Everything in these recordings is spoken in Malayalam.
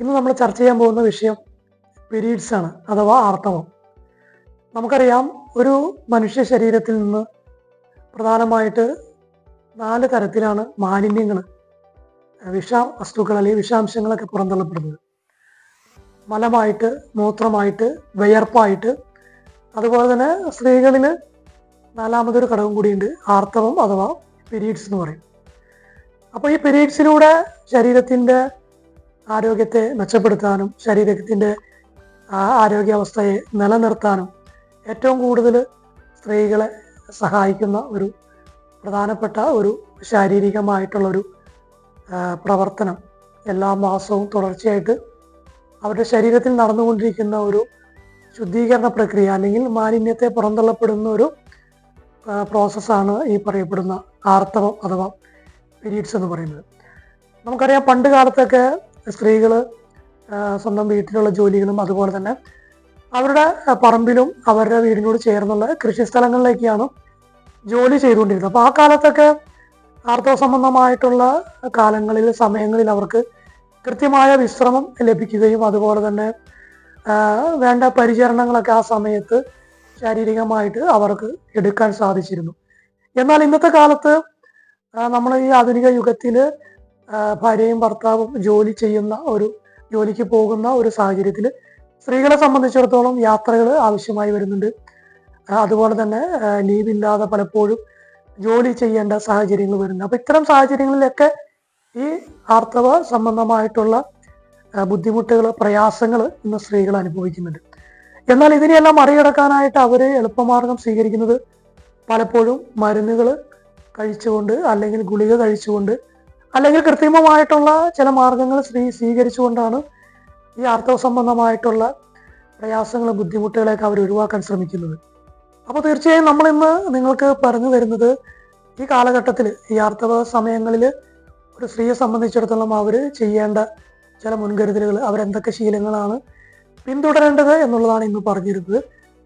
ഇന്ന് നമ്മൾ ചർച്ച ചെയ്യാൻ പോകുന്ന വിഷയം പീരീഡ്സ് ആണ് അഥവാ ആർത്തവം. നമുക്കറിയാം ഒരു മനുഷ്യ ശരീരത്തിൽ നിന്ന് പ്രധാനമായിട്ട് നാല് തരത്തിലാണ് മാലിന്യങ്ങൾ വിഷ വസ്തുക്കൾ അല്ലെങ്കിൽ വിഷാംശങ്ങളൊക്കെ പുറന്തള്ളപ്പെടുന്നത്. മലമായിട്ട് മൂത്രമായിട്ട് വിയർപ്പായിട്ട് അതുപോലെ തന്നെ സ്ത്രീകളിൽ നാലാമതൊരു ഘടകം കൂടിയുണ്ട് ആർത്തവം അഥവാ പീരീഡ്സ് എന്ന് പറയും. അപ്പോൾ ഈ പീരീഡ്സിലൂടെ ശരീരത്തിന്റെ ആരോഗ്യത്തെ മെച്ചപ്പെടുത്താനും ശരീരത്തിന്റെ ആരോഗ്യാവസ്ഥയെ നിലനിർത്താനും ഏറ്റവും കൂടുതൽ സ്ത്രീകളെ സഹായിക്കുന്ന ഒരു പ്രധാനപ്പെട്ട ഒരു ശാരീരികമായിട്ടുള്ളൊരു പ്രവർത്തനം. എല്ലാ മാസവും തുടർച്ചയായിട്ട് അവരുടെ ശരീരത്തിൽ നടന്നുകൊണ്ടിരിക്കുന്ന ഒരു ശുദ്ധീകരണ പ്രക്രിയ അല്ലെങ്കിൽ മാലിന്യത്തെ പുറന്തള്ളപ്പെടുന്ന ഒരു പ്രോസസ്സാണ് ഈ പറയപ്പെടുന്ന ആർത്തവം അഥവാ പീരീഡ്സ് എന്ന് പറയുന്നത്. നമുക്കറിയാം പണ്ട് കാലത്തൊക്കെ സ്ത്രീകൾ സ്വന്തം വീട്ടിലുള്ള ജോലികളും അതുപോലെ തന്നെ അവരുടെ പറമ്പിലും അവരുടെ വീടിനോട് ചേർന്നുള്ള കൃഷിസ്ഥലങ്ങളിലേക്കാണ് ജോലി ചെയ്തുകൊണ്ടിരുന്നത്. അപ്പോൾ ആ കാലത്തൊക്കെ ആർത്തവ സംബന്ധമായിട്ടുള്ള കാലങ്ങളിൽ സമയങ്ങളിൽ അവർക്ക് കൃത്യമായ വിശ്രമം ലഭിക്കുകയും അതുപോലെ തന്നെ വേണ്ട പരിചരണങ്ങളൊക്കെ ആ സമയത്ത് ശാരീരികമായിട്ട് അവർക്ക് എടുക്കാൻ സാധിച്ചിരുന്നു. എന്നാൽ ഇന്നത്തെ കാലത്ത് നമ്മൾ ഈ ആധുനിക യുഗത്തിൽ ഭാര്യയും ഭർത്താവും ജോലി ചെയ്യുന്ന ഒരു ജോലിക്ക് പോകുന്ന ഒരു സാഹചര്യത്തിൽ സ്ത്രീകളെ സംബന്ധിച്ചിടത്തോളം യാത്രകൾ ആവശ്യമായി വരുന്നുണ്ട്. അതുപോലെ തന്നെ ലീവ് ഇല്ലാതെ പലപ്പോഴും ജോലി ചെയ്യേണ്ട സാഹചര്യങ്ങൾ വരുന്നു അപ്പൊ ഇത്തരം സാഹചര്യങ്ങളിലൊക്കെ ഈ ആർത്തവ സംബന്ധമായിട്ടുള്ള ബുദ്ധിമുട്ടുകൾ പ്രയാസങ്ങൾ ഇന്ന് സ്ത്രീകൾ അനുഭവിക്കുന്നുണ്ട്. എന്നാൽ ഇതിനെയെല്ലാം മറികടക്കാനായിട്ട് അവർ എളുപ്പമാർഗം സ്വീകരിക്കുന്നത് പലപ്പോഴും മരുന്നുകൾ കഴിച്ചുകൊണ്ട് അല്ലെങ്കിൽ ഗുളിക കഴിച്ചുകൊണ്ട് അല്ലെങ്കിൽ കൃത്രിമമായിട്ടുള്ള ചില മാർഗങ്ങൾ സ്ത്രീ സ്വീകരിച്ചുകൊണ്ടാണ് ഈ ആർത്തവ സംബന്ധമായിട്ടുള്ള പ്രയാസങ്ങളും ബുദ്ധിമുട്ടുകളെയൊക്കെ അവർ ഒഴിവാക്കാൻ ശ്രമിക്കുന്നത്. അപ്പോൾ തീർച്ചയായും നമ്മൾ ഇന്ന് നിങ്ങൾക്ക് പറഞ്ഞു തരുന്നത് ഈ കാലഘട്ടത്തിൽ ഈ ആർത്തവ സമയങ്ങളിൽ ഒരു സ്ത്രീയെ സംബന്ധിച്ചിടത്തോളം അവർ ചെയ്യേണ്ട ചില മുൻകരുതലുകൾ അവരെന്തൊക്കെ ശീലങ്ങളാണ് പിന്തുടരേണ്ടത് എന്നുള്ളതാണ് ഇന്ന് പറഞ്ഞിരുന്നത്.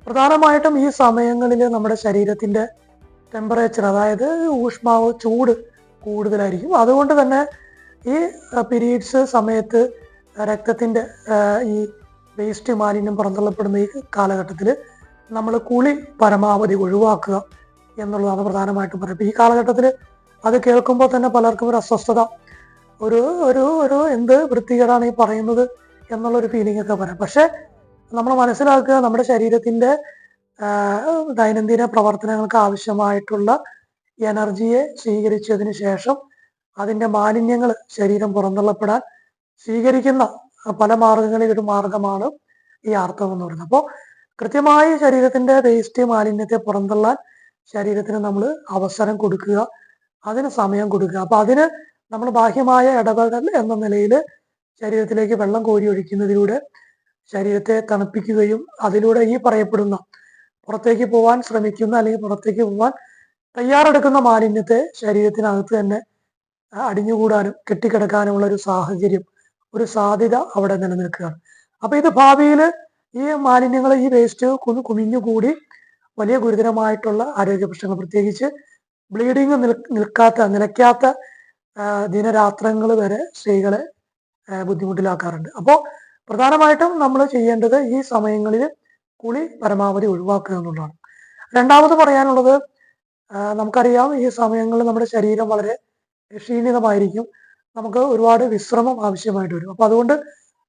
പ്രധാനമായിട്ടും ഈ സമയങ്ങളിൽ നമ്മുടെ ശരീരത്തിന്റെ ടെമ്പറേച്ചർ അതായത് ഊഷ്മാവ് ചൂട് കൂടുതലായിരിക്കും. അതുകൊണ്ട് തന്നെ ഈ പീരീഡ്സ് സമയത്ത് രക്തത്തിന്റെ ഈ വേസ്റ്റ് മാലിന്യം പുറന്തള്ളപ്പെടുന്ന ഈ കാലഘട്ടത്തിൽ നമ്മൾ കുളി പരമാവധി ഒഴിവാക്കുക എന്നുള്ളതാണ് പ്രധാനമായിട്ടും പറയുന്നത്. ഈ കാലഘട്ടത്തിൽ അത് കേൾക്കുമ്പോൾ തന്നെ പലർക്കും ഒരു അസ്വസ്ഥത ഒരു ഒരു ഒരു എന്ത് വൃത്തികേടാണ് ഈ പറയുന്നത് എന്നുള്ളൊരു ഫീലിംഗ് ഒക്കെ പറയാം പക്ഷേ നമ്മൾ മനസ്സിലാക്കുക നമ്മുടെ ശരീരത്തിന്റെ ദൈനംദിന പ്രവർത്തനങ്ങൾക്ക് ആവശ്യമായിട്ടുള്ള എനർജിയെ സ്വീകരിച്ചതിന് ശേഷം അതിന്റെ മാലിന്യങ്ങൾ ശരീരം പുറന്തള്ളപ്പെടാൻ സ്വീകരിക്കുന്ന പല മാർഗങ്ങളിൽ ഒരു മാർഗമാണ് ഈ ആർത്തവം എന്ന് പറയുന്നത്. അപ്പോൾ കൃത്യമായി ശരീരത്തിന്റെ വേസ്റ്റ് മാലിന്യത്തെ പുറന്തള്ളാൻ ശരീരത്തിന് നമ്മൾ അവസരം കൊടുക്കുക അതിന് സമയം കൊടുക്കുക. അപ്പൊ അതിന് നമ്മൾ ബാഹ്യമായ ഇടപെടൽ എന്ന നിലയിൽ ശരീരത്തിലേക്ക് വെള്ളം കോരി ഒഴിക്കുന്നതിലൂടെ ശരീരത്തെ തണുപ്പിക്കുകയും അതിലൂടെ ഈ പറയപ്പെടുന്ന പുറത്തേക്ക് പോവാൻ ശ്രമിക്കുന്ന അല്ലെങ്കിൽ പുറത്തേക്ക് പോകാൻ തയ്യാറെടുക്കുന്ന മാലിന്യത്തെ ശരീരത്തിനകത്ത് തന്നെ അടിഞ്ഞുകൂടാനും കെട്ടിക്കിടക്കാനുമുള്ള ഒരു സാഹചര്യം ഒരു സാധ്യത അവിടെ നിലനിൽക്കുകയാണ്. അപ്പൊ ഇത് ഭാവിയിൽ ഈ മാലിന്യങ്ങൾ ഈ വേസ്റ്റ് കുമിഞ്ഞുകൂടി വലിയ ഗുരുതരമായിട്ടുള്ള ആരോഗ്യ പ്രശ്നങ്ങൾ പ്രത്യേകിച്ച് ബ്ലീഡിങ് നിൽ നിൽക്കാത്ത നിലയ്ക്കാത്ത ദിനരാത്രങ്ങൾ വരെ സ്ത്രീകളെ ബുദ്ധിമുട്ടിലാക്കാറുണ്ട്. അപ്പോൾ പ്രധാനമായിട്ടും നമ്മൾ ചെയ്യേണ്ടത് ഈ സമയങ്ങളിൽ കുളി പരമാവധി ഒഴിവാക്കുക എന്നുള്ളതാണ്. രണ്ടാമത് പറയാനുള്ളത് നമുക്കറിയാം ഈ സമയങ്ങളിൽ നമ്മുടെ ശരീരം വളരെ ക്ഷീണിതമായിരിക്കും. നമുക്ക് ഒരുപാട് വിശ്രമം ആവശ്യമായിട്ട് വരും. അപ്പൊ അതുകൊണ്ട്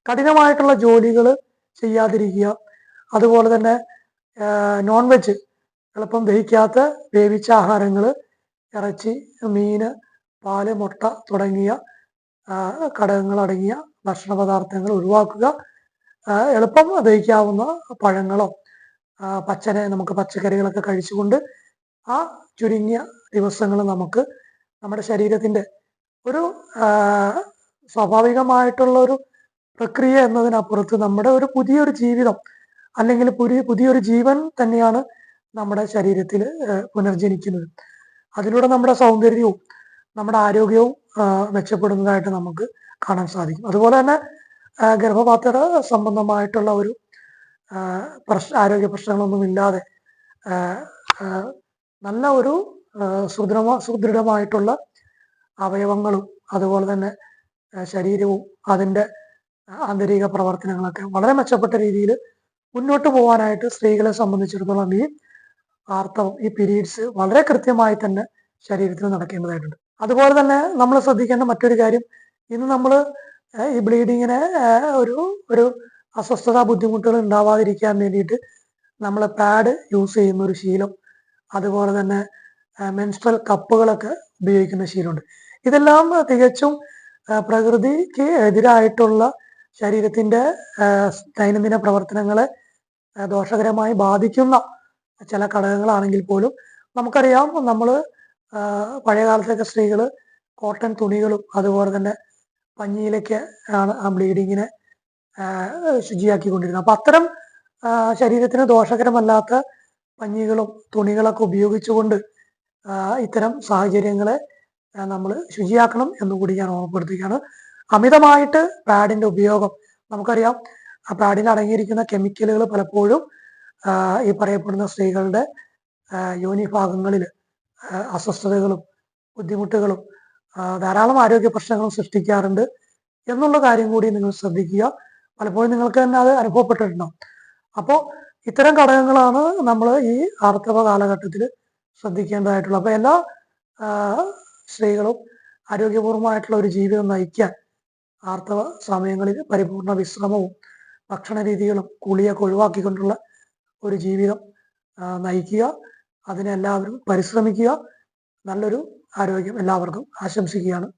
കഠിനമായിട്ടുള്ള ജോലികൾ ചെയ്യാതിരിക്കുക. അതുപോലെ തന്നെ നോൺ വെജ് എളുപ്പം ദഹിക്കാത്ത വേവിച്ച ആഹാരങ്ങൾ ഇറച്ചി മീന് പാൽ മുട്ട തുടങ്ങിയ ഘടകങ്ങളടങ്ങിയ ഭക്ഷണ പദാർത്ഥങ്ങൾ ഒഴിവാക്കുക. എളുപ്പം ദഹിക്കാവുന്ന പഴങ്ങളോ പച്ചനെ നമുക്ക് പച്ചക്കറികളൊക്കെ കഴിച്ചുകൊണ്ട് ആ ചുരുങ്ങിയ ദിവസങ്ങൾ നമുക്ക് നമ്മുടെ ശരീരത്തിന്റെ ഒരു സ്വാഭാവികമായിട്ടുള്ള ഒരു പ്രക്രിയ എന്നതിനപ്പുറത്ത് നമ്മുടെ ഒരു പുതിയൊരു ജീവിതം അല്ലെങ്കിൽ പുതിയ പുതിയൊരു ജീവൻ തന്നെയാണ് നമ്മുടെ ശരീരത്തിൽ പുനർജനിക്കുന്നത്. അതിലൂടെ നമ്മുടെ സൗന്ദര്യവും നമ്മുടെ ആരോഗ്യവും മെച്ചപ്പെടുന്നതായിട്ട് നമുക്ക് കാണാൻ സാധിക്കും. അതുപോലെ തന്നെ ഗർഭപാത്ര സംബന്ധമായിട്ടുള്ള ഒരു പ്രശ്ന ആരോഗ്യ പ്രശ്നങ്ങളൊന്നും ഇല്ലാതെ നല്ല ഒരു സുദൃഢ സുദൃഢമായിട്ടുള്ള അവയവങ്ങളും അതുപോലെ തന്നെ ശരീരവും അതിന്റെ ആന്തരിക പ്രവർത്തനങ്ങളൊക്കെ വളരെ മെച്ചപ്പെട്ട രീതിയിൽ മുന്നോട്ട് പോകാനായിട്ട് സ്ത്രീകളെ സംബന്ധിച്ചിടത്തോളം ഈ ആർത്തവം ഈ പീരീഡ്സ് വളരെ കൃത്യമായി തന്നെ ശരീരത്തിൽ നടക്കേണ്ടതായിട്ടുണ്ട്. അതുപോലെ തന്നെ നമ്മൾ ശ്രദ്ധിക്കേണ്ട മറ്റൊരു കാര്യം ഇന്ന് നമ്മൾ ഈ ബ്ലീഡിങ്ങിനെ ഒരു ഒരു അസ്വസ്ഥത ബുദ്ധിമുട്ടുകൾ ഉണ്ടാവാതിരിക്കാൻ വേണ്ടിയിട്ട് നമ്മൾ പാഡ് യൂസ് ചെയ്യുന്ന ഒരു ശീലം അതുപോലെ തന്നെ മെൻസ്ട്രൽ കപ്പുകളൊക്കെ ഉപയോഗിക്കുന്ന ശീലമുണ്ട്. ഇതെല്ലാം തികച്ചും പ്രകൃതിക്ക് എതിരായിട്ടുള്ള ശരീരത്തിന്റെ ദൈനംദിന പ്രവർത്തനങ്ങളെ ദോഷകരമായി ബാധിക്കുന്ന ചില ഘടകങ്ങളാണെങ്കിൽ പോലും നമുക്കറിയാം നമ്മൾ പഴയ കാലത്തൊക്കെ സ്ത്രീകൾ കോട്ടൺ തുണികളും അതുപോലെ തന്നെ പഞ്ഞിയിലൊക്കെ ആണ് ആ ബ്ലീഡിങ്ങിനെ ശുചിയാക്കിക്കൊണ്ടിരുന്നത്. അപ്പം അത്തരം ശരീരത്തിന് ദോഷകരമല്ലാത്ത പഞ്ഞികളും തുണികളൊക്കെ ഉപയോഗിച്ചുകൊണ്ട് ഇത്തരം സാഹചര്യങ്ങളെ നമ്മൾ ശുചിയാക്കണം എന്നുകൂടി ഞാൻ ഓർമ്മപ്പെടുത്തുകയാണ്. അമിതമായിട്ട് പാഡിന്റെ ഉപയോഗം നമുക്കറിയാം. ആ പാഡിൽ അടങ്ങിയിരിക്കുന്ന കെമിക്കലുകൾ പലപ്പോഴും ഈ പറയപ്പെടുന്ന സ്ത്രീകളുടെ യോനിഭാഗങ്ങളിൽ യോനി ഭാഗങ്ങളിൽ അസ്വസ്ഥതകളും ബുദ്ധിമുട്ടുകളും ധാരാളം ആരോഗ്യ പ്രശ്നങ്ങളും സൃഷ്ടിക്കാറുണ്ട് എന്നുള്ള കാര്യം കൂടി നിങ്ങൾ ശ്രദ്ധിക്കുക. പലപ്പോഴും നിങ്ങൾക്ക് തന്നെ അത് അനുഭവപ്പെട്ടിട്ടുണ്ടാവും. അപ്പോൾ ഇത്തരം ഘടകങ്ങളാണ് നമ്മൾ ഈ ആർത്തവ കാലഘട്ടത്തിൽ ശ്രദ്ധിക്കേണ്ടതായിട്ടുള്ളത്. അപ്പോൾ എല്ലാ സ്ത്രീകളും ആരോഗ്യപൂർവമായിട്ടുള്ള ഒരു ജീവിതം നയിക്കാൻ ആർത്തവ സമയങ്ങളിൽ പരിപൂർണ വിശ്രമവും ഭക്ഷണ രീതികളും കുളിയൊക്കെ ഒഴിവാക്കിക്കൊണ്ടുള്ള ഒരു ജീവിതം നയിക്കുക. അതിനെല്ലാവരും പരിശ്രമിക്കുക. നല്ലൊരു ആരോഗ്യം എല്ലാവർക്കും ആശംസിക്കുകയാണ്.